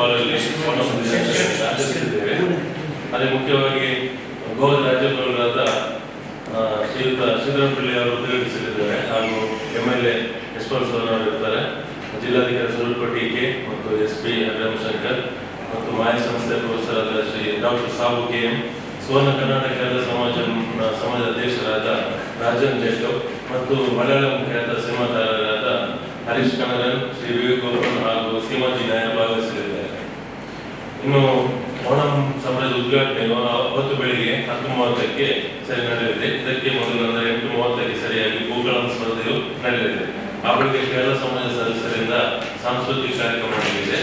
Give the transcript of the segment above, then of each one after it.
ದಿನಾಚರಣೆಯನ್ನು ಆಚರಿಸಿದ್ದೇವೆ ಅದೇ ಮುಖ್ಯವಾಗಿ ಗೋವಾ ರಾಜ್ಯಪಾಲರಾದ ಶ್ರೀಯುತ ಶ್ರೀಧರಪಳ್ಳಿ ಅವರು ಉದ್ಘಾಟಿಸಲಿದ್ದಾರೆ ಹಾಗೂ ಎಂ ಎಲ್ ಎ ಯಶಪಾಲ್ ಅವರು ಇರ್ತಾರೆ. ಜಿಲ್ಲಾಧಿಕಾರಿ ಸ್ವರೂಪ ಕೆ ಮತ್ತು ಎಸ್ ಪಿ ರಾಮಶಂಕರ್ ಮತ್ತು ಮಾಯ ಸಂಸ್ಥೆ professor Shri doctor Sabu K M, Suvarna Karnataka Kannada ಸಮಾಜ ಸಮಾಜ ಅಧ್ಯಕ್ಷರಾದ ರಾಜನ್ ಜೇಕಬ್ ಮತ್ತು ಮಲಯಾಳ ಖ್ಯಾತ ಸಿನಿಮಾತಾರರಾದ ಹರೀಶ್ ಕಣರನ್ ಶ್ರೀ ವಿವೇಕ್ ಹಾಗೂ ಸೀಮಾಜಿ ನಾಯರ್ ಭಾಗವಹಿಸಲಿದ್ದಾರೆ ಇನ್ನು ಓಣಂ ಸಮಾಜದ ಉದ್ಘಾಟನೆ ಅವತ್ತು ಬೆಳಿಗ್ಗೆ ಹತ್ತು ಮೂವತ್ತಕ್ಕೆ ಸರಿ ನಡೆಯಲಿದೆ. ಇದಕ್ಕೆ ಮೊದಲು ಅಂದರೆ ಎಂಟು ಮೂವತ್ತಕ್ಕೆ ಸರಿಯಾಗಿ ಭೂಕಳಂ ಸ್ಪರ್ಧೆಯು ನಡೆಯಲಿದೆ. ಆ ಬಳಿಕ ಕೇರಳ ಸಮಾಜ ಸದಸ್ಯರಿಂದ ಸಾಂಸ್ಕೃತಿಕ ಕಾರ್ಯಕ್ರಮ ನಡೆಯಲಿದೆ.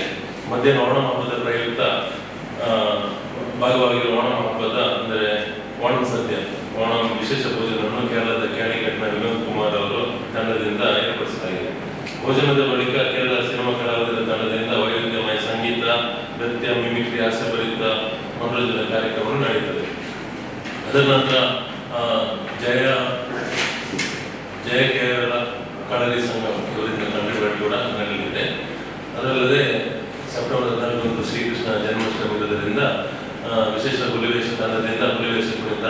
ಮಧ್ಯಾಹ್ನ ಓಣಂ ಹಬ್ಬದ ಪ್ರಯುಕ್ತ ಭಾಗವಾಗಿರುವ ಓಣಂ ಹಬ್ಬದ, ಅಂದರೆ ಓಣಂ ಸದ್ಯ, ಓಣಂ ವಿಶೇಷ ಪೂಜೆಗಳನ್ನು ಕೇರಳದ ಭೋಜನದ ಬಳಿಕ ಕೇರಳ ಸಿನಿಮಾ ಕಲಾವಿದರ ತಂಡದಿಂದ ವೈವಿಧ್ಯಮಯ ಸಂಗೀತ, ನೃತ್ಯ ಮಿಮಿಕ್ರಿ ಹಾಸ್ಯಭರಿತ ಮನೋರಂಜನೆ ಕಾರ್ಯಕ್ರಮಗಳು ನಡೆಯುತ್ತದೆ ಅದರ ನಂತರ ಜಯ ಜಯ ಕೇರಳ ಕಳರಿ ಸಂಘ ಇವರಿಂದ ಕೂಡ ನಡೆಯಲಿದೆ ಅದಲ್ಲದೆ ಸೆಪ್ಟೆಂಬರ್ ಹದಿನಾಲ್ಕರಂದು ಶ್ರೀಕೃಷ್ಣ ಜನ್ಮಾಷ್ಟಮಿ ಇರುವುದರಿಂದ ವಿಶೇಷ ಹುಲಿವೇಷ ತಂಡದಿಂದ ಹುಲಿವೇಷ ಕುರಿತ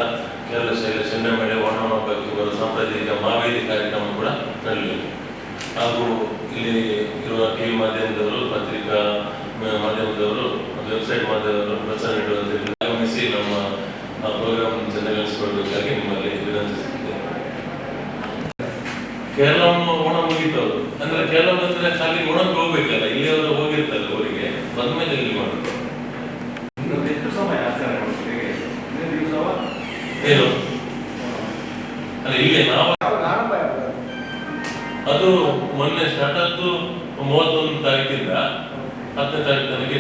ಕೇರಳ ಶೈಲ ಚೆನ್ನಮೇಳೆ ಒಣ ಹಬ್ಬಕ್ಕೆ ಬರುವ ಸಾಂಪ್ರದಾಯಿಕ ನಡೆಯಲಿದೆ ಹಾಗೂ ಇಲ್ಲಿ ಇರುವ ಟಿವಿ ಮಾಧ್ಯಮದವರು ಪತ್ರಿಕಾ ಮಾಧ್ಯಮದವರು ವೆಬ್ಸೈಟ್ ಮಾಧ್ಯಮದವರು ಪ್ರಚಾರ ನೀಡುವಂತೆ ಆಗಮಿಸಿ ನಮ್ಮ ಪ್ರೋಗ್ರಾಮ್ ಜನಗಳಿಸಿಕೊಳ್ಳಬೇಕಾಗಿ ನಿಮ್ಮಲ್ಲಿ ವಿನಂತಿಸುತ್ತಿದ್ದೇನೆ ಕೇರಳ ಓಣ ಮುಗಿತವರು ಅಂದ್ರೆ ಕೇರಳ ಅಂದ್ರೆ ಖಾಲಿ ಓಣಕ್ಕೆ ಹೋಗ್ಬೇಕಲ್ಲ ಇಲ್ಲಿಯವರು ಹೋಗಿರ್ತಾರೆ ಅವರಿಗೆ ಬಂದ್ಮೇಲೆ ಇಲ್ಲಿ ಮಾಡಬೇಕು ಏನು? ಅಲ್ಲ ಇಲ್ಲಿ ನಾವು ಅದು ಮೊನ್ನೆ ಸ್ಟಾರ್ಟ್ ಆದ್ದು ಮೂವತ್ತೊಂದು ತಾರೀಕಿಂದ ಹತ್ತನೇ ತಾರೀಕು ತನಕ